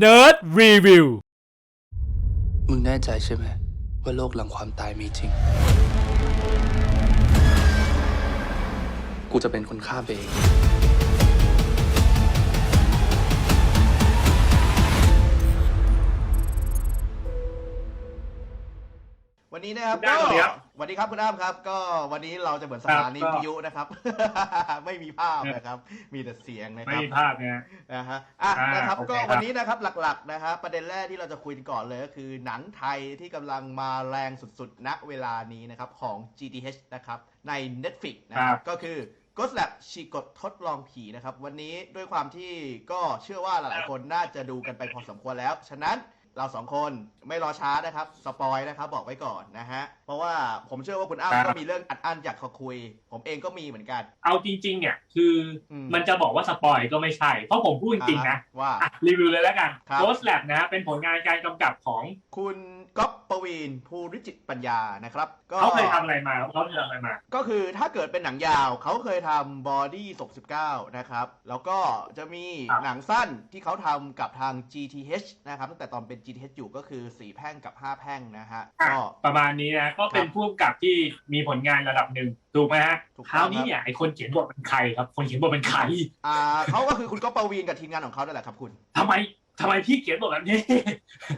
Nerd Review มึงแน่ใจใช่ไหม ว่าโลกหลังความตายมีจริง กูจะเป็นคนฆ่าไปเองวันนี้นะครับคุณอ้ำ สวัสดีครับสวัสดีครับคุณอ้ำครับ ก็วันนี้เราจะเหมือนสถานีครับก็วิทยุนะครับ ไม่มีภาพนะครับ มีแต่เสียงนะคไม่รับมีภาพนะฮะนะฮะอะอ่านะครับโอเคก็ครับวันนี้นะครับหลักๆนะครับประเด็นแรกที่เราจะคุยกันก่อนเลยก็คือหนังไทยที่กำลังมาแรงสุดๆณเวลานี้นะครับของ GTH นะครับใน Netflix นะครับก็คือ Ghost Lab ฉีกกฎทดลองผีนะครับ วันนี้ด้วยความที่ก็เชื่อว่าหลายๆคนน่าจะดูกันไปพอสมควรแล้ว ฉะนั้นเราสองคนไม่รอช้านะครับ สปอยนะครับ บอกไว้ก่อนนะฮะเพ ราะว่าผมเชื่อว่าคุณอ้ำก็มีเรื่องอัดอั้นอยากขอคุย ผมเองก็มีเหมือนกัน เอาจริง ๆ เนี่ย คืออมมันจะบอกว่าสปอยก็ไม่ใช่ เพราะผมพูดจริงๆนะอ่าฮว่าอะรีวิวเลยแล้วกันครับ Ghost Lab นะฮะเป็นผลงานการกำกับของคุณก๊อฟปวีนภูริจิตปัญญานะครับก็เขาเคยทำอะไรมาเขาเคยทำอะไรมา ก็คือถ้าเกิดเป็นหนังยาวเขาเคยทำบอดี้ศก19นะครับ แล้วก็จะมีครับหนังสั้นที่เขาทำกับทาง GTH นะครับ ตั้งแต่ตอนเป็น GTH อยู่ก็คือสีแพร่งกับ 5 แพร่งนะฮะอะก็ประมาณนี้นะก็เป็นผู้กำกับที่มีผลงานระดับหนึ่งถูกไหมฮะถูกต้องคราวนี้เนี่ยไอคนเขียนบทเป็นใครครับ คนเขียนบทเป็นใครอ่าเขาก็คือคุณก๊อฟปวีนกับทีมงานของเขานั่นแหละครับคุณทำไมทำไมพี่เขียนบทแบบนี้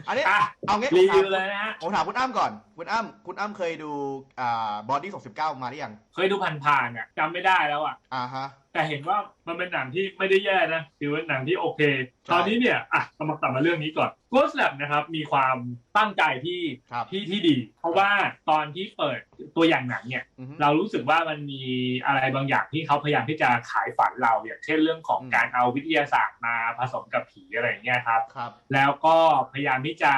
อันนี้อะเอางี้รีผมถาวิมวเลยนะฮะผมถามคุณอ้ำก่อนคุณอ้ำคุณอ้ำเคยดูอ่าบอดี้ศก19มาหรือยังเคยดูผ่านๆอะจำไม่ได้แล้วอะอ่าฮะ แต่เห็นว่ามันเป็นหนังที่ไม่ได้แย่นะถือว่าหนังที่โอเค ใช่ตอนนี้เนี่ยอะเรามากลับมาเรื่องนี้ก่อน Ghost Lab นะครับมีความตั้งใจที่ครับ ที่ที่ดี เพราะว่าตอนที่เปิดตัวอย่างหนังเนี่ย อือฮึ เรารู้สึกว่ามันมีอะไรบางอย่างที่เขาพยายามที่จะขายฝันเราอย่างเช่นเรื่องของอืม การเอาวิทยาศาสตร์มาผสมกับผีอะไรอย่างเงี้ยครับ ครับ แล้วก็พยายามที่จะ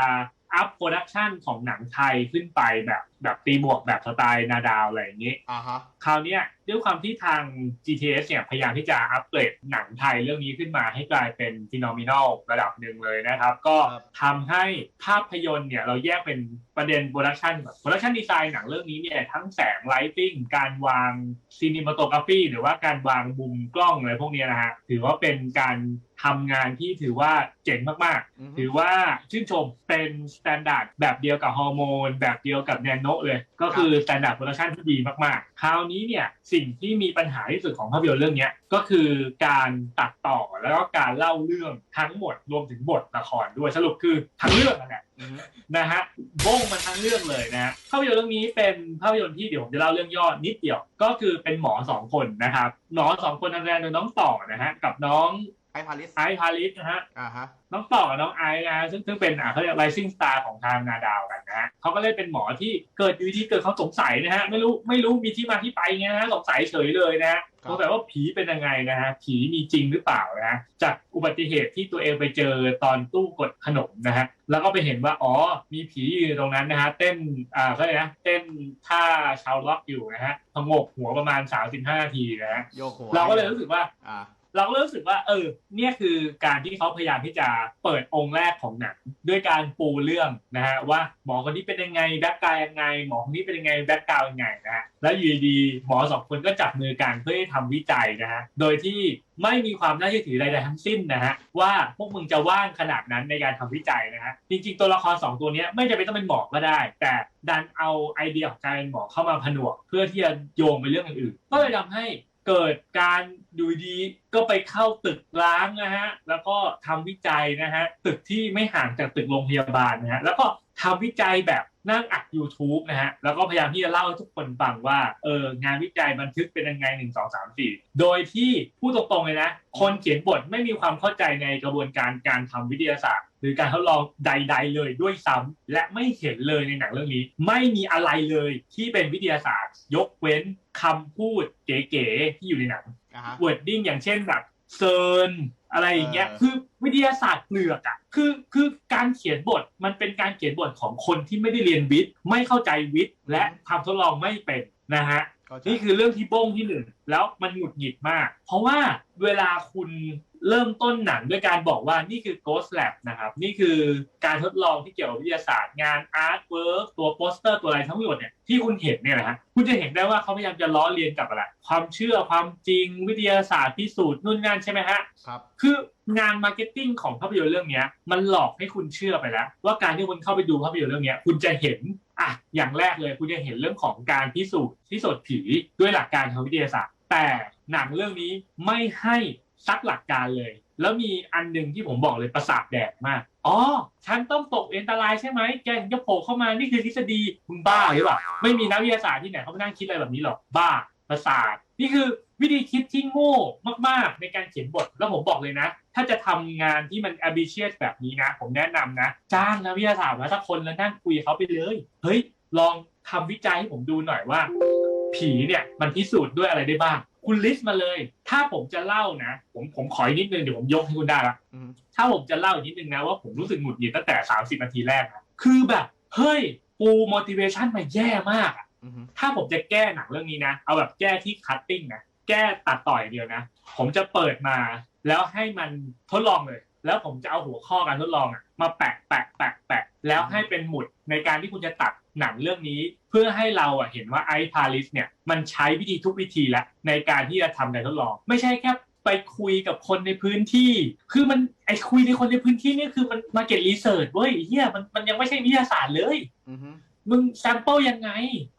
อัพโปรดักชันของหนังไทยขึ้นไปแบบแบบตีบวกแบบสไตล์นาดาวอะไรอย่างนี้อ่าฮะคราวเนี้ยด้วยความที่ทาง GTS เนี่ยพยายามที่จะอัปเกรดหนังไทยเรื่องนี้ขึ้นมาให้กลายเป็นฟีนอมิน a ลระดับหนึ่งเลยนะครับ ก็ครับทำให้ภาพยนตร์เนี่ยเราแยกเป็นประเด็นโปรดักชันก่อนโปรดักชันดีไซน์หนังเรื่องนี้เนี่ยทั้งแสงไลติ้งการวางซีนิมาโตกราฟีหรือว่าการวางมุมกล้องอะไรพวกเนี้ยนะฮะถือว่าเป็นการทำงานที่ถือว่าเจ๋งมากๆอือฮึถือว่าชื่นชมเป็นสแตนดาร์ดแบบเดียวกับฮอร์โมนแบบเดียวกับแนโนเลย ก็คือสแตนดาร์ดโปรดักชันที่ดีมากๆ คราวนี้เนี่ยสิ่งที่มีปัญหาที่สุดของภาพยนตร์เรื่องเนี้ยก็คือการตัดต่อแล้วก็การเล่าเรื่องทั้งหมดรวมถึงบทละครด้วยสรุปคือทั้งเรื่องนั่นแหละอือฮึนะฮะโบ้งมันทั้งเรื่องเลยนะฮะภาพยนตร์เรื่องนี้เป็นภาพยนตร์ที่เดี๋ยวผมจะเล่าเรื่องย่อนิดเดียว ก็คือเป็นหมอสองคนนะครับหมอสองคนทำงานโดยน้องต่อนะฮะกับน้องไอพาริสไอซ์พาริสนะฮะ อ่าฮะ น้องต่อกับน้องไอซ์นะฮะซึ่งซึ่งเป็นอ่าเขาเรียก rising star ของทางนาดาวกันนะฮะเขาก็เล่นเป็นหมอที่เกิดอยู่ดีๆเกิดเขาสงสัยนะฮะ ไม่รู้ไม่รู้มีที่มาที่ไปไงนะฮะสงสัยเฉยเลยนะฮะครับ สงสัยว่าผีเป็นยังไงนะฮะ ผีมีจริงหรือเปล่านะฮะจากอุบัติเหตุที่ตัวเองไปเจอตอนตู้กดขนมนะฮะ แล้วก็ไปเห็นว่าอ๋อมีผีอยู่ตรงนั้นนะฮะเต้นอ่าเขาเรียกนะเต้นท่าชาวล็อกอยู่นะฮะพงกหัวประมาณ35นาทีนะฮะโยกหัวเราก็เลยรู้สึกว่า อ่า เราก็รู้สึกว่า เออ เนี่ยคือการที่เขาพยายามที่จะเปิดองค์แรกของหนังด้วยการปูเรื่องนะฮะว่าหมอคนนี้เป็นยังไงแบ็กกราวยังไง หมอคนนี้เป็นยังไงแบ็กกราวยังไงนะฮะแล้วอยู่ดีหมอสองคนก็จับมือกันเพื่อให้ทำวิจัยนะฮะโดยที่ไม่มีความน่าเชื่อถือใดๆทั้งสิ้นนะฮะว่าพวกมึงจะว่างขนาดนั้นในการทำวิจัยนะฮะจริงๆตัวละครสองตัวนี้ไม่จำเป็นต้องเป็นหมอก็ได้ แต่ดันเอาไอเดียของการเป็นหมอเข้ามาผนวก เพื่อที่จะโยงไปเรื่องอื่นๆก็เลยทำให้ เกิดการดูดีก็ไปเข้าตึกล้างนะฮะแล้วก็ทำวิจัยนะฮะตึกที่ไม่ห่างจากตึกโรงพยาบาลนะฮะแล้วก็ทำวิจัยแบบ นั่งอัด YouTube นะฮะ แล้วก็พยายามที่จะเล่าให้ทุกคนฟังว่า เอองานวิจัยบันทึกเป็นยังไงหนึ่งสองสามสี่โดยที่พูดตรงๆเลยนะ คนเขียนบทไม่มีความเข้าใจในกระบวนการการทำวิทยาศาสตร์ หรือการทดลองใด ๆ เลยด้วยซ้ำและไม่เห็นเลยในหนังเรื่องนี้ ไม่มีอะไรเลยที่เป็นวิทยาศาสตร์ ยกเว้นคำพูดเก๋ๆที่อยู่ในหนังอ่าฮะวอร์ดดิ้งอย่างเช่นแบบเซิร์น อะไรอย่างเงี้ยเออคือวิทยาศาสตร์เปลือกอะคือ คือการเขียนบทมันเป็นการเขียนบทของคนที่ไม่ได้เรียนวิทย์ ไม่เข้าใจวิทย์ และทำทดลองไม่เป็นนะฮะเข้าใจนี่คือเรื่องที่โบ้งที่หนึ่ง แล้วมันหงุดหงิดมาก เพราะว่าเวลาคุณ เริ่มต้นหนังด้วยการบอกว่านี่คือ Ghost Lab นะครับ นี่คือการทดลองที่เกี่ยวกับวิทยาศาสตร์ งานอาร์ตเวิร์กตัวโปสเตอร์ตัวอะไรทั้งหมดเนี่ยที่คุณเห็นเนี่ยนะฮะคุณจะเห็นได้ว่าเขาพยายามจะล้อเลียนกับอะไร ความเชื่อความจริงวิทยาศาสตร์พิสูจน์นู่นนั่นใช่ไหมฮะครับคืองานมาร์เก็ตติ้งของภาพยนตร์เรื่องเนี้ยมันหลอกให้คุณเชื่อไปแล้ว ว่าการที่คุณเข้าไปดูภาพยนตร์เรื่องเนี้ยคุณจะเห็นอะอย่างแรกเลยคุณจะเห็นเรื่องของการพิสูจน์พิสูจน์ผีด้วยหลักการทางวิทยาศาสตร์ แต่หนังเรื่องนี้ไม่ให้ ซักหลักการเลย แล้วมีอันหนึ่งที่ผมบอกเลยประสาทแดกมาก อ๋อ ฉันต้องตกอันตรายใช่ไหม แกถึงจะโผล่เข้ามา นี่คือทฤษฎีมึงบ้าหรือเปล่า ไม่มีนักวิทยาศาสตร์ที่ไหนเขามานั่งคิดอะไรแบบนี้หรอก บ้า ประสาท นี่คือวิธีคิดที่โง่มากๆ ในการเขียนบท แล้วผมบอกเลยนะ ถ้าจะทำงานที่มัน ambitious แบบนี้นะ ผมแนะนำนะ จ้างนักวิทยาศาสตร์มาสักคนแล้วนั่งคุยเขาไปเลย เฮ้ย ลองทำวิจัยให้ผมดูหน่อยว่า ผีเนี่ยมันพิสูจน์ด้วยอะไรได้บ้าง คุณลิสต์มาเลย ถ้าผมจะเล่านะ ผมผมขออีกนิดนึงเดี๋ยวผมยกให้คุณได้ละอืมถ้าผมจะเล่าอีกนิดนึงนะว่าผมรู้สึกหงุดหงิดตั้งแต่30นาทีแรกนะคือแบบ เฮ้ยปู motivation มาแย่มากอะอืมถ้าผมจะแก้หนังเรื่องนี้นะ เอาแบบแก้ที่คัตติ้งนะ แก้ตัดต่อยเดียวนะ ผมจะเปิดมาแล้วให้มันทดลองเลย แล้วผมจะเอาหัวข้อการทดลองอะมาแปะแปะแปะแปะแล้วให้เป็นหมุดในการที่คุณจะตัดหนังเรื่องนี้ เพื่อให้เราอะเห็นว่าไอพาริสเนี่ยมันใช้วิธีทุกวิธีแล้วในการที่จะทำการทดลอง ไม่ใช่แค่ไปคุยกับคนในพื้นที่ คือมันไอคุยในคนในพื้นที่นี่คือมันมาเก็ตรีเสิร์ชเว้ยเฮียมันมันยังไม่ใช่วิทยาศาสตร์เลย มมึงแซมเปิลยังไง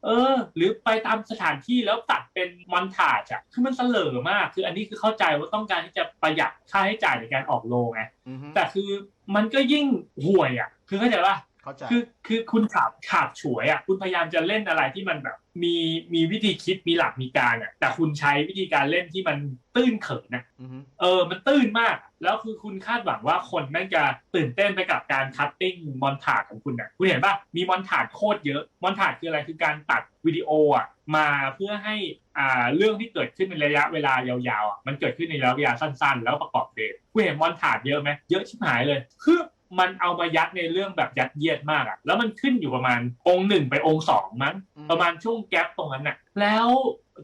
เออ หรือไปตามสถานที่แล้วตัดเป็นมอนทาจอะคือมันเสลอมาก คืออันนี้คือเข้าใจว่าต้องการที่จะประหยัดค่าใช้จ่ายในการออกโรงไงอืมแต่คือมันก็ยิ่งห่วยอะคือเข้าใจป่ะ เข้าใจคือคือคุณขาบขาบฉวยอะคุณพยายามจะเล่นอะไรที่มันแบบ มีมีวิธีคิดมีหลักมีการอะ แต่คุณใช้วิธีการเล่นที่มันตื้นเขินนะอืมเออ มันตื้นมาก แล้วคือคุณคาดหวังว่าคนแม่งจะตื่นเต้นไปกับการคัตติ้งมอนทาดของคุณอะคุณเห็นป่ะมีมอนทาดโคตรเยอะมอนทาดคืออะไรคือการตัดวิดีโออะมาเพื่อให้อ่าเรื่องที่เกิดขึ้นในระยะเวลายาวๆอะมันเกิดขึ้นในระยะเวลาสั้น ๆ แล้วประกอบเดทคุณเห็นมอนทาดเยอะไหมเยอะชิบหายเลยคือ มันเอามายัดในเรื่องแบบยัดเยียดมากอะแล้วมันขึ้นอยู่ประมาณองค์หนึ่งไปองค์สองมั้งอืมประมาณช่วงแกลบตรงนั้นน่ะ แล้ว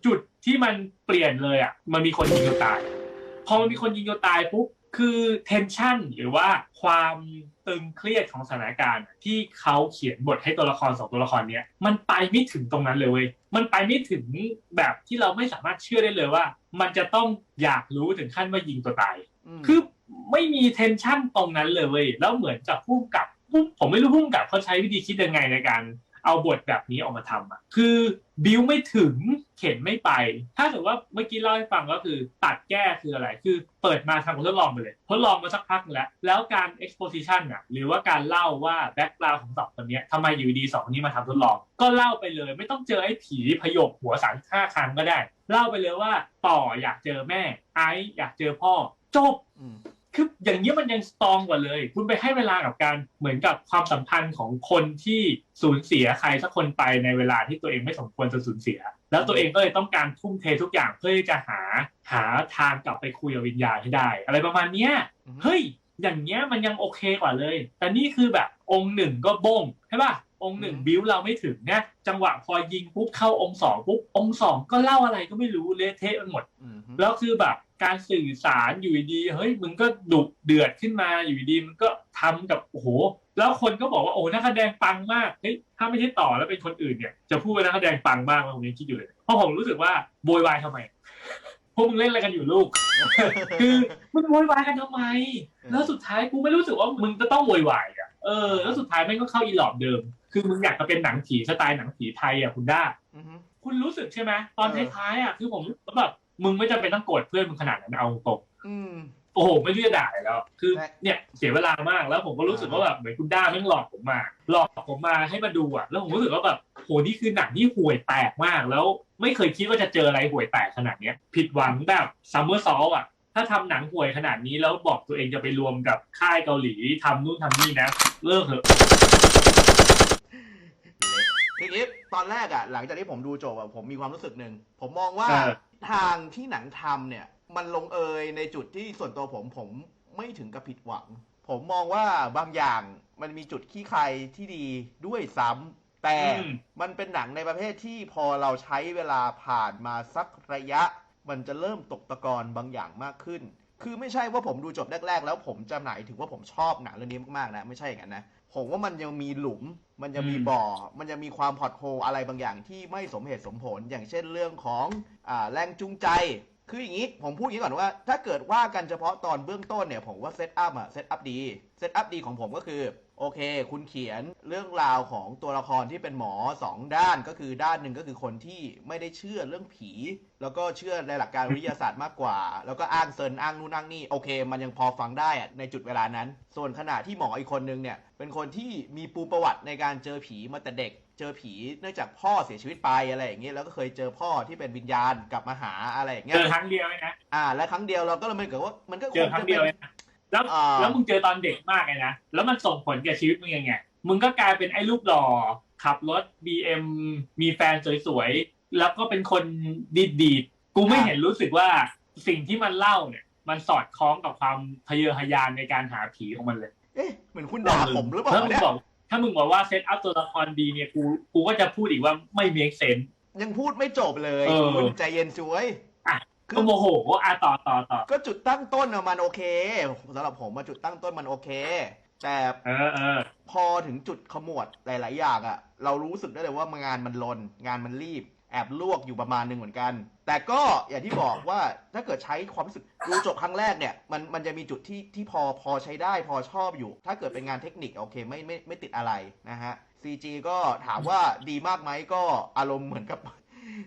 จุดที่มันเปลี่ยนเลยอะมันมีคนยิงตัวตาย พอมันมีคนยิงตัวตายปุ๊บคือเทนชันหรือว่าความตึงเครียดของสถานการณ์ที่เขาเขียนบทให้ตัวละครสองตัวละครเนี้ยมันไปไม่ถึงตรงนั้นเลยเว้ยมันไปไม่ถึงแบบที่เราไม่สามารถเชื่อได้เลยว่า มันจะต้องอยากรู้ถึงขั้นว่ายิงตัวตายมคือ ไม่มีเทนชั่นตรงนั้นเลยเว้ยแล้วเหมือนกับพุ่มกับพุ่มผมไม่รู้พุ่มกับเขาใช้วิธีคิดยังไงในการเอาบทแบบนี้ออกมาทำอะ คือบิวไม่ถึงเข็นไม่ไป ถ้าถือว่าเมื่อกี้เล่าให้ฟังก็คือตัดแก้คืออะไร คือเปิดมาทำทดลองไปเลย ทดลองมาสักพักแล้ว แล้วการ exposition อะ หรือว่าการเล่าว่าแบ็กกราวของสองคนนี้ทำไมอยู่ดีสองคนนี้มาทำทดลอง ก็เล่าไปเลย ไม่ต้องเจอไอ้ผีพยกหัวสามห้าครั้งก็ได้ เล่าไปเลยว่าต่ออยากเจอแม่ ไอซ์อยากเจอพ่อ จบ คืออย่างนี้ยมันยังสตรองกว่าเลย คุณไปให้เวลากับการเหมือนกับความสัมพันธ์ของคนที่สูญเสียใครสักคนไปในเวลาที่ตัวเองไม่สมควรจะสูญเสีย แล้วตัวเองก็เลยต้องการทุ่มเททุกอย่างเพื่อที่จะหาหาทางกลับไปคุยกับวิญญาณให้ได้ อะไรประมาณเนี้ยอืมเฮ้ยอย่างเงี้ยมันยังโอเคกว่าเลย แต่นี่คือแบบองค์หนึ่งก็บงใช่ป่ะ องค์หนึ่งบิ้วเราไม่ถึงนะจังหวะพอยิงปุ๊บเข้าองค์สองปุ๊บองค์สองก็เล่าอะไรก็ไม่รู้เละเทะไปหมดอืมแล้วคือแบบการสื่อสารอยู่ดีๆเฮ้ยมึงก็ดุเดือดขึ้นมาอยู่ดีๆมันก็ทำกับโอ้โหแล้วคนก็บอกว่าโอ้นักแสดงปังมากเฮ้ยถ้าไม่ใช่ต่อแล้วเป็นคนอื่นเนี่ยจะพูดว่านักแสดงปังมากไหมผมยังคิดอยู่เลยเพราะผมรู้สึกว่าโวยวายทำไมพวกมึงเล่นอะไรกันอยู่ลูก คือมึงโวยวายกันทำไม แล้วสุดท้ายกูไม่รู้สึกว่ามึงจะต้องโวยวายอะ เออ แล้วสุดท้ายแม่งก็เข้าอีหลอบเดิม คือมึงอยากจะเป็นหนังผีสไตล์หนังผีไทยอะคุณด้าอืมคุณรู้สึกใช่ไหมตอนเออท้ายๆอะคือผมรู้สึกว่าแบบมึงไม่จำเป็นต้องโกรธเพื่อนมึงขนาดนั้นเอาตรงอืมๆโอ้โหไม่รู้จะด่าอะไรแล้ว คือใช่เนี่ยเสียเวลามากแล้วผมก็รู้สึกว่าแบบเหมือนคุณด้าแม่งหลอกผมมา หลอกผมมาให้มาดูอะแล้วผมรู้สึกว่าแบบโหนี่คือหนังที่ห่วยแตกมากแล้ว ไม่เคยคิดว่าจะเจออะไรห่วยแตกขนาดเนี้ย ผิดหวังแบบซัมเมอร์ซอลอะ ถ้าทำหนังห่วยขนาดนี้แล้วบอกตัวเองจะไปรวมกับค่ายเกาหลีทำนู่นทำนี่นะเลิกเถอะทีนี้ตอนแรกอะ หลังจากที่ผมดูจบอะผมมีความรู้สึกหนึ่งผมมองว่าเออทางที่หนังทำเนี่ย มันลงเอยในจุดที่ส่วนตัวผมผมไม่ถึงกับผิดหวัง ผมมองว่าบางอย่างมันมีจุดขี้ใครที่ดีด้วยซ้ำแต่อืมมันเป็นหนังในประเภทที่พอเราใช้เวลาผ่านมาสักระยะ มันจะเริ่มตกตะกอนบางอย่างมากขึ้น คือไม่ใช่ว่าผมดูจบแรก ๆ แล้วผมจะหมายถึงว่าผมชอบหนังเรื่องนี้มากๆนะ ไม่ใช่อย่างนั้นนะ ผมว่ามันยังมีหลุม มันยังมีอืมบ่อ มันยังมีความพอดโฮอะไรบางอย่างที่ไม่สมเหตุสมผล อย่างเช่นเรื่องของอ่าแรงจูงใจ คืออย่างนี้ ผมพูดอย่างนี้ก่อนว่า ถ้าเกิดว่ากันเฉพาะตอนเบื้องต้นเนี่ย ผมว่าเซตอัพอะเซตอัพดี เซตอัพดีของผมก็คือ โอเค คุณเขียนเรื่องราวของตัวละครที่เป็นหมอสองด้านก็คือด้านหนึ่งก็คือคนที่ไม่ได้เชื่อเรื่องผี แล้วก็เชื่อในหลักการวิทยาศาสตร์มากกว่า แล้วก็อ้างเซินอ้างนู่นอ้างนี่โอเค มันยังพอฟังได้ในจุดเวลานั้น ส่วนขณะที่หมออีกคนนึงเนี่ยเป็นคนที่มีปูประวัติในการเจอผีมาแต่เด็ก เจอผีเนื่องจากพ่อเสียชีวิตไปอะไรอย่างเงี้ยแล้วก็เคยเจอพ่อที่เป็นวิญญาณกลับมาหาอะไรอย่างเงี้ยเจอครั้งเดียวนะอ่า และครั้งเดียวเราก็เลยมันเกิดว่ามันก็เจอครั้งเดียวเองนะ แล้วอ่า แล้วมึงเจอตอนเด็กมากเลยนะ แล้วมันส่งผลกับชีวิตมึงยังไง มึงก็กลายเป็นไอ้รูปหล่อ ขับรถ BM มีแฟนสวยๆ แล้วก็เป็นคนดีดๆกูไม่เห็นรู้สึกว่าสิ่งที่มันเล่าเนี่ย มันสอดคล้องกับความทะเยอทะยานในการหาผีของมันเลย เอ๊ะเหมือนคุณด่าผมหรือเปล่าถ้ามึงเนี่ยบอกถ้ามึงบอกว่าเซตอัพตัวละครดีเนี่ยกูกูก็จะพูดอีกว่าไม่เมคเซนยังพูดไม่จบเลยเออ คุณใจเย็นช่วยอะคื ก็อโมโหอะต่อต่อต่อก็จุดตั้งต้นอะมันโอเคสำหรับผมมาจุดตั้งต้นมันโอเค แต่เออเออพอถึงจุดขมวดหลาย ๆ อย่างอะเรารู้สึกได้เลยว่างานมันลน งานมันรีบ แอบลวกอยู่ประมาณหนึ่งเหมือนกัน แต่ก็อย่างที่บอกว่าถ้าเกิดใช้ความรู้สึกดูจบครั้งแรกเนี่ยมันมันจะมีจุดที่ที่พอพอใช้ได้ พอชอบอยู่ ถ้าเกิดเป็นงานเทคนิคโอเคไม่ไม่ไม่ติดอะไรนะฮะ CG ก็ถามว่าดีมากไหมก็อารมณ์เหมือนกับ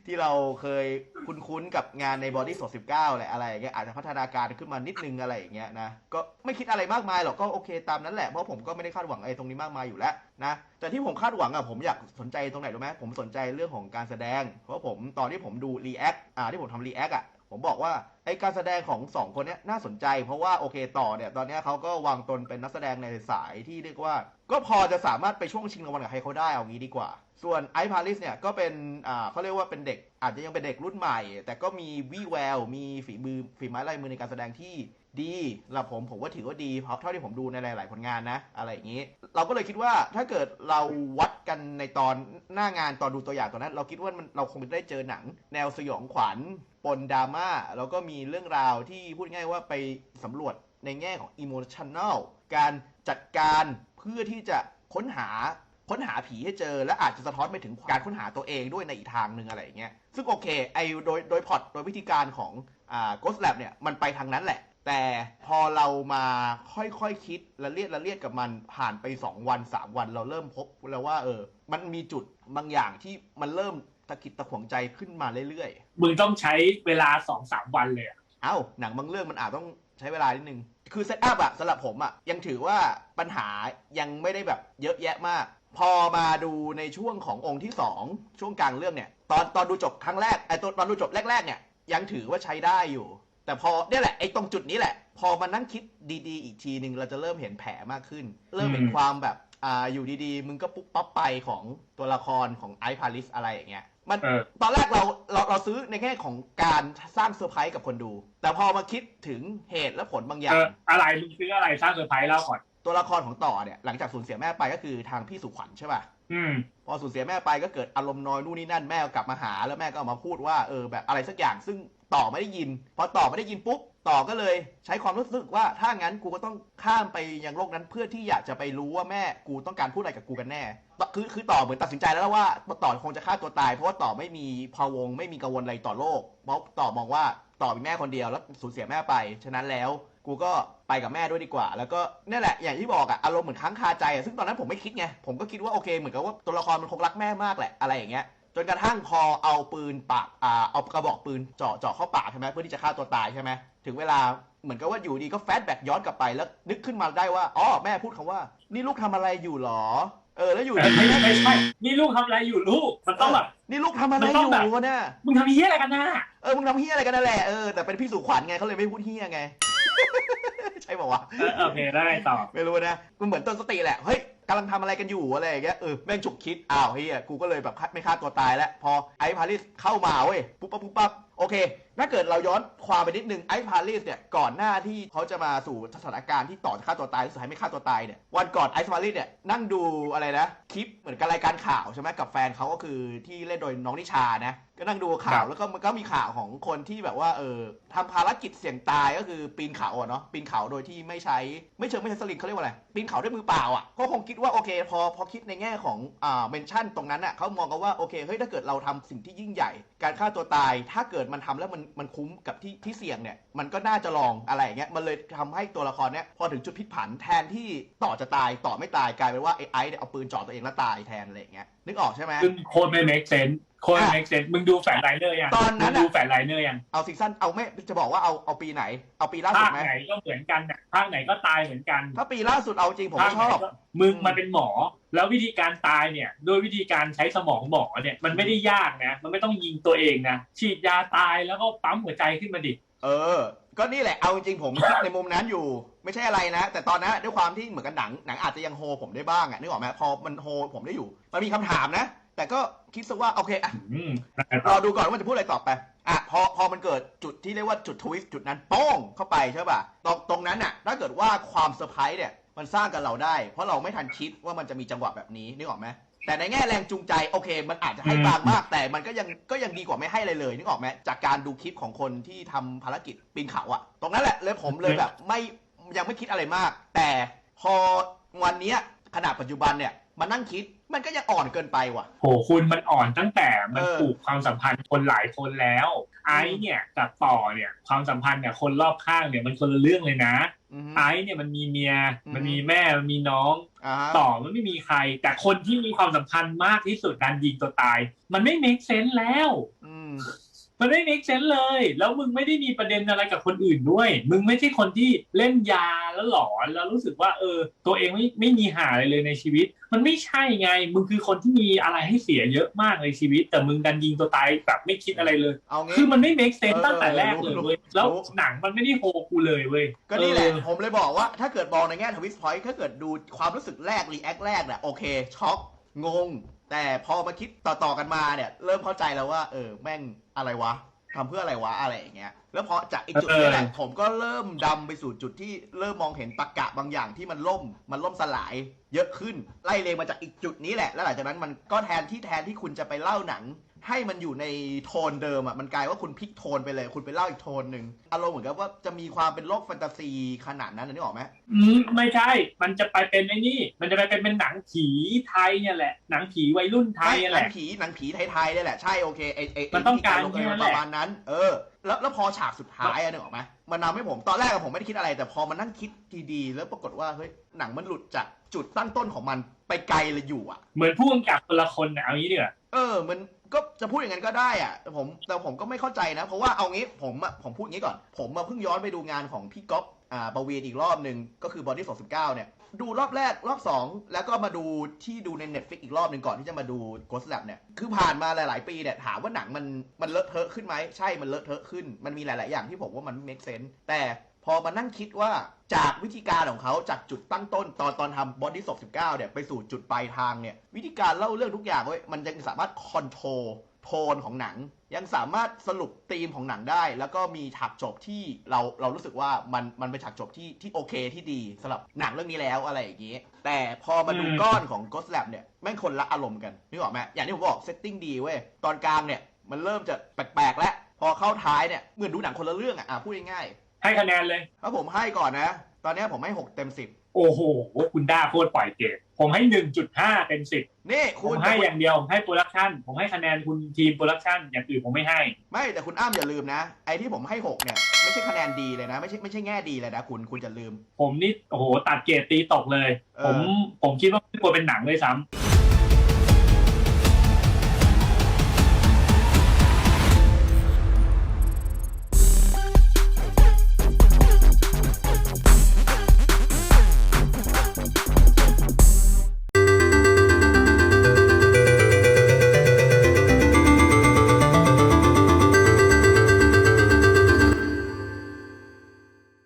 ที่เราเคยคุ้นๆกับงานในบอดี้สด19แหละอะไรอย่างเงี้ยอาจจะพัฒนาการขึ้นมานิดนึงอะไรอย่างเงี้ยนะก็ไม่คิดอะไรมากมายหรอกก็โอเคตามนั้นแหละเพราะผมก็ไม่ได้คาดหวังอะไรตรงนี้มากมายอยู่แล้วนะแต่ที่ผมคาดหวังอะผมอยากสนใจตรงไหนรู้ไหมผมสนใจเรื่องของการแสดง เพราะผมตอนที่ผมดูรีแอคอ่าที่ผมทำรีแอคอะ ผมบอกว่าไอการแสดงของสองคนนี้น่าสนใจ เพราะว่าโอเคต่อเนี่ยตอนนี้เขาก็วางตนเป็นนักแสดงในสายที่เรียกว่า ก็พอจะสามารถไปช่วงชิงรางวัลกับใครเขาได้เอางี้ดีกว่า ส่วนไอพาริสเนี่ยก็เป็นอ่าเขาเรียกว่าเป็นเด็ก อาจจะยังเป็นเด็กรุ่นใหม่ แต่ก็มีวี่แววมีฝีมือฝีไม้ลายมือในการแสดงที่ ดีสำหรับผมผมว่าถือว่าดีเพราะเท่าที่ผมดูในหลาย ๆ ผลงานนะ อะไรอย่างนี้ เราก็เลยคิดว่าถ้าเกิดเราวัดกันในตอนหน้างานตอนดูตัวอย่างตอนนั้น เราคิดว่ามันเราคงได้เจอหนัง แนวสยองขวัญปนดราม่าแล้วก็มีเรื่องราวที่พูดง่ายว่าไปสำรวจในแง่ของ emotional การจัดการเพื่อที่จะค้นหาค้นหาผีให้เจอ และอาจจะสะท้อนไปถึงการค้นหาตัวเองด้วยในอีกทางหนึ่งอะไรอย่างเงี้ยซึ่งโอเคไอโดยโดยพอตโดยวิธีการของอ่า Ghost Lab เนี่ยมันไปทางนั้นแหละ แต่พอเรามาค่อยๆคคิดละเลียดละเลียดกับมันผ่านไป 2 วัน 3 วันเราเริ่มพบแล้วว่า เออ มันมีจุดบางอย่างที่มันเริ่มตะกิดตะขวงใจขึ้นมาเรื่อยๆ มึงต้องใช้เวลาสองสามวันเลยอะเอ้า หนังบางเรื่องมันอาจต้องใช้เวลานิดนึง คือเซตอัพอะสำหรับผมอะยังถือว่าปัญหายังไม่ได้แบบเยอะแยะมาก พอมาดูในช่วงขององค์ที่ 2 ช่วงกลางเรื่องเนี่ย ตอนตอนดูจบครั้งแรกไอ้ตอนตอนดูจบแรกๆเนี่ยยังถือว่าใช้ได้อยู่ แต่พอเนี่ยแหละไอ้ตรงจุดนี้แหละ พอมานั่งคิดดีๆ อีกทีหนึ่งเราจะเริ่มเห็นแผลมากขึ้น เริ่มเห็นความแบบอ่าอยู่ดีๆ มึงก็ปุ๊บปั๊บไปของตัวละครของไอพาริสอะไรอย่างเงี้ยมันเออ ตอนแรกเราเราเราซื้อในแง่ของการสร้างเซอร์ไพรส์กับคนดู แต่พอมาคิดถึงเหตุและผลบางอย่าเอง ออะไรมึงซื้ออะไรสร้างเซอร์ไพรส์เล่าก่อน ตัวละครของต่อเนี่ยหลังจากสูญเสียแม่ไปก็คือทางพี่สุขวัญใช่ป่ะอืม พอสูญเสียแม่ไปก็เกิดอารมณ์น้อยนู่นนี่นั่นแม่ก็กลับมาหาแล้วแม่ก็เอามาพูดว่าเออแบบอะไรสักอย่างซึ่งต่อไม่ได้ยิน พอต่อไม่ได้ยินปุ๊บต่อก็เลยใช้ความรู้สึกว่าถ้างั้นกูก็ต้องข้ามไปยังโลกนั้นเพื่อที่อยากจะไปรู้ว่าแม่กูต้องการพูดอะไรกับกูกันแน่ต่อคือคือต่อเหมือนตัดสินใจแล้วว่าต่อคงจะฆ่าตัวตาย เพราะว่าต่อไม่มีพวงไม่มีกังวลอะไรต่อโลกเพราะต่อมองว่าต่อมีแม่คนเดียวแล้วสูญเสียแม่ไปฉะนั้นแล้ว กูก็ไปกับแม่ด้วยดีกว่า แล้วก็นี่แหละอย่างที่บอกอะอารมณ์เหมือนค้างคาใจอะซึ่งตอนนั้นผมไม่คิดไง ผมก็คิดว่าโอเค เหมือนกับว่าตัวละครมันคงรักแม่มากแหละอะไรอย่างเงี้ยจนกระทั่งพอเอาปืนปากอ่าเอากระบอกปืนเจาะเจาะเข้าปากใช่ไหมเพื่อที่จะฆ่าตัวตายใช่ไหมถึงเวลาเหมือนกับว่าอยู่ดีก็แฟลชแบ็กย้อนกลับไปแล้วนึกขึ้นมาได้ว่าอ๋อแม่พูดคำว่า นี่ลูกทำอะไรอยู่หรอ เออแล้วอยู่ไม่ดีไม่ไม่ใช่นี่ลูกทำอะไรอยู่ลูก มันต้องแบบ นี่ลูกทำอะไรมันอต้องแบบ ยู่เนี่ยมึงทำเหี้ยอะไรกันนะเออมึงทำเฮี้ยอะไรกันนั่นแหละเออแต่เป็นพี่สุขวัญไงเขาเลยไม่พูดเฮี้ยไง ใช่บอกว่าวะเออโอเคแล้วไงต่อ ไม่รู้นะมันเหมือนต้นสติแหละเฮ้ยกำลังทำอะไรกันอยู่อะไรอย่างเงี้ยเออแม่งฉุกคิดอ้าวเฮียกูก็เลยแบบไม่ฆ่าตัวตายแล้วพอไอ้พาริสเข้ามาเว้ยปุ๊บปั๊บปุ๊บปั๊บ โอเค ถ้าเกิดเราย้อนความไปนิดนึงไอ้พาริสเนี่ย ก่อนหน้าที่เขาจะมาสู่สถานการณ์ที่ต่อจะฆ่าตัวตายสุดท้ายไม่ฆ่าตัวตายเนี่ย วันก่อนไอ้พาริสเนี่ย นั่งดูอะไรนะ คลิปเหมือนกับรายการข่าวใช่ไหมกับแฟนเขาก็คือที่เล่นโดยน้องนิชานะ ก็นั่งดูข่าวแล้วก็มันก็มีข่าวของคนที่แบบว่าเออทำภารกิจเสี่ยงตายก็คือปีนเขาอะเนาะ ปีนเขาโดยที่ไม่ใช้ไม่เชิงไม่ใช้สลิงเขาเรียกว่าอะไร ปีนเขาด้วยมือเปล่าอะก็คงคิดว่าโอเค พอพอคิดในแง่ของอ่าเมนชั่นตรงนั้นอะเขามองกันว่าโอเคเฮ้ยถ้าเกิดเราทำสิ่งที่ยิ่งใหญ่ การฆ่าตัวตายถ้าเกิดมันทำแล้วมันมันคุ้มกับที่ที่เสี่ยงเนี่ยมันก็น่าจะลองอะไรอย่างเงี้ยมันเลยทำให้ตัวละครเนี่ยพอถึงจุดพลิกผันแทนที่ต่อจะตายต่อไม่ตายกลายเป็นว่าไอ้ไอซ์เนี่ยเอาปืนจ่อตัวเองแล้วตายแทนอะไรอย่างเงี้ย นึกออกใช่ไหม ซึ่งโคตรไม่ make sense โคตรไม่ make sense มึงดูแฟลชไลเนอร์ยังตอนนั้นมึงอะ ดูแฟลชไลเนอร์ยังเอาซีซั่นเอาไม่จะบอกว่าเอาเอาปีไหน เอาปีล่าสุภาดคไหมไหนก็เหมือนกันน่ะภาคไหนก็ตายเหมือนกันถ้าปีล่าสุดเอาจริงผมภาคชไหนอบก็มึงอืมมาเป็นหมอ แล้ววิธีการตายเนี่ย โดยวิธีการใช้สมองหมอเนี่ยมันไม่ได้ยากนะ มันไม่ต้องยิงตัวเองนะฉีดยาตายแล้วก็ปั๊มหัวใจขึ้นมาดิ เออ ก็นี่แหละ เอาจริงๆผมคิดในมุมนั้นอยู่ ไม่ใช่อะไรนะ แต่ตอนนั้นด้วยความที่เหมือนกับหนัง หนังอาจจะยังโฮผมได้บ้างอะนึกออกไหมพอมันโฮผมได้อยู่ มันมีคำถามนะ แต่ก็คิดซะว่าโอเคอะอืมรอดูก่อนว่ามันจะพูดอะไรต่อไป อะ พอ พอมันเกิดจุดที่เรียกว่าจุดทวิสต์จุดนั้นโป้งเข้าไปใช่ป่ะ ตรงตรงนั้นน่ะถ้าเกิดว่าความเซอร์ไพรส์เนี่ย มันสร้างกับเราได้ เพราะเราไม่ทันคิดว่ามันจะมีจังหวะแบบนี้นึกออกไหม แต่ในแง่แรงจูงใจโอเค มันอาจจะให้บางมาก แต่มันก็ยังก็ยังดีกว่าไม่ให้เลยเลยนึกออกไหมจากการดูคลิปของคนที่ทำภารกิจปีนเขาอะตรงนั้นแหละเลยผมเลยแบบไม่ยังไม่คิดอะไรมาก แต่พอวันเนี้ยขนาดปัจจุบันเนี่ยมานั่งคิดมันก็ยังอ่อนเกินไปว่ะโหคุณมันอ่อนตั้งแต่มันเออผูกความสัมพันธ์คนหลายคนแล้ว ไอ้เนี่ยกับต่อเนี่ยความสัมพันธ์เนี่ยคนรอบข้างเนี่ยมันคนละเรื่องเลยนะ อือฮึไอ้เนี่ยมันมีเมียอืมมันมีแม่ มันมีน้องอ่าฮะต่อมันไม่มีใคร แต่คนที่มีความสัมพันธ์มากที่สุดการยิงตัวตาย มันไม่ make sense แล้ว อื มมันไม่ make sense เลย แล้วมึงไม่ได้มีประเด็นอะไรกับคนอื่นด้วย มึงไม่ใช่คนที่เล่นยาแล้วหลอนแล้วรู้สึกว่า เออ ตัวเองไม่ไม่มีหาอะไรเลยในชีวิต มันไม่ใช่ไง มึงคือคนที่มีอะไรให้เสียเยอะมากในชีวิต แต่มึงดันยิงตัวตายแบบไม่คิดอะไรเลยเอางี้คือมันไม่ make sense เออตั้งแต่แรกเลยรู้เว้ยรู้แล้วรู้หนังมันไม่ได้โฮกูเลยเว้ยก็นี่แหละเออผมเลยบอกว่าถ้าเกิดมองในแง่ทวิสต์พอยต์ถ้าเกิดดูความรู้สึกแรกรีแอคแรกเนี่ยโอเคช็อก งง แต่พอมาคิดต่อๆกันมาเนี่ย เริ่มเข้าใจแล้วว่า เออแม่งอะไรวะทำเพื่ออะไรวะอะไรอย่างเงี้ย แล้วพอจากอีกจุดนี้แหละผมก็เริ่มดำไปสู่จุดที่เริ่มมองเห็นตะกะบางอย่างที่มันล่ม มันล่มสลายเยอะขึ้น ไล่เลงมาจากอีกจุดนี้แหละ แล้วหลังจากนั้นมันก็แทนที่แทนที่คุณจะไปเล่าหนัง ให้มันอยู่ในโทนเดิมอะมันกลายว่าคุณพลิกโทนไปเลย คุณไปเล่าอีกโทนหนึ่งอารมณ์เหมือนกับว่าจะมีความเป็นโลกแฟนตาซีขนาดนั้นนะนึกออกไหมอืมไม่ใช่ มันจะไปเป็นไอ้นี่ มันจะไปเป็นเป็นหนังผีไทยเนี่ยแหละ หนังผีวัยรุ่นไทยเนี่ยหแหนัละผีหนังผีไทยๆนี่แหละใช่โอเคไอไอไมันต้องการวิธีลงแค่นั้นปแหละระมาณนั้น เออแล้วแล้วพอฉากสุดท้ายอะนึกออกไหมมันทำให้ผมตอนแรกอะผมไม่ได้คิดอะไร แต่พอมานั่งคิดดีๆแล้วปรากฏว่าเฮ้ยหนังมันหลุดจากจุดตั้งต้นของมันไปไกลเลยอยู่อะเหมือนผู้กำกับคนละคนนะเอางี้ดีกว่าเออมัน ก็จะพูดอย่างนั้นก็ได้อะแต่ผมแต่ผมก็ไม่เข้าใจนะ เพราะว่าเอางี้ผมอะผมพูดงี้ก่อน ผมมาเพิ่งย้อนไปดูงานของพี่ก๊อฟอ่าประเวียนอีกรอบหนึ่งก็คือบอดี้29เนี่ย ดูรอบแรกรอบ2แล้วก็มาดูที่ดูใน Netflix อีกรอบหนึ่งก่อนที่จะมาดู Ghost Lab เนี่ยคือผ่านมาหลาย ๆ ปีเนี่ยถามว่าหนังมันมันเลอะเทอะขึ้นไหมใช่มันเลอะเทอะขึ้นมันมีหลาย ๆ อย่างที่ผมว่ามันไม่ make sense แต่ พอมานั่งคิดว่าจากวิธีการของเขาจากจุดตั้งต้น ตอนตอนทำ Body 19เนี่ยไปสู่จุดปลายทางเนี่ยวิธีการเล่าเรื่องทุกอย่างเว้ยมันยังสามารถคอนโทรลโทนของหนัง ยังสามารถสรุปธีมของหนังได้ แล้วก็มีฉากจบที่เราเรารู้สึกว่ามันมันเป็นฉากจบที่ที่โอเคที่ดีสำหรับหนังเรื่องนี้แล้วอะไรอย่างนี้แต่พอมาดูอืมก้อนของ Ghost Lab เนี่ยแม่งคนละอารมณ์กันนึกออกไหมอย่างที่ผมบอกเซตติ้งดีเว้ยตอนกลางเนี่ยมันเริ่มจะแปลกๆแล้วพอเข้าท้ายเนี่ยเหมือนดูหนังคนละเรื่องอะอะพูดง่ายๆ ให้คะแนนเลย ถ้าผมให้ก่อนนะ ตอนนี้ผมให้6เต็มโอ้โห คุณด้าโคตรปล่อยเกรดผมให้หนึ่งจุดห้าเต็มสิบ10นี่ผคุมณให้อย่างเดียวผมให้โปรดักชันผมให้คะแนนคุณทีมโปรดักชันอย่างอื่นผมไม่ให้ ไม่แต่คุณอ้ามอย่าลืมนะ ไอ้ที่ผมให้6เนี่ยไม่ใช่คะแนนดีเลยนะไม่ใช่ไม่ใช่แง่ดีเลยนะคุณคุณจะลืม ผมนี่โอ้โหตัดเกรดตีตกเลย เออ ผมผมคิดว่าไม่ควรเป็นหนังเลยซ้ำ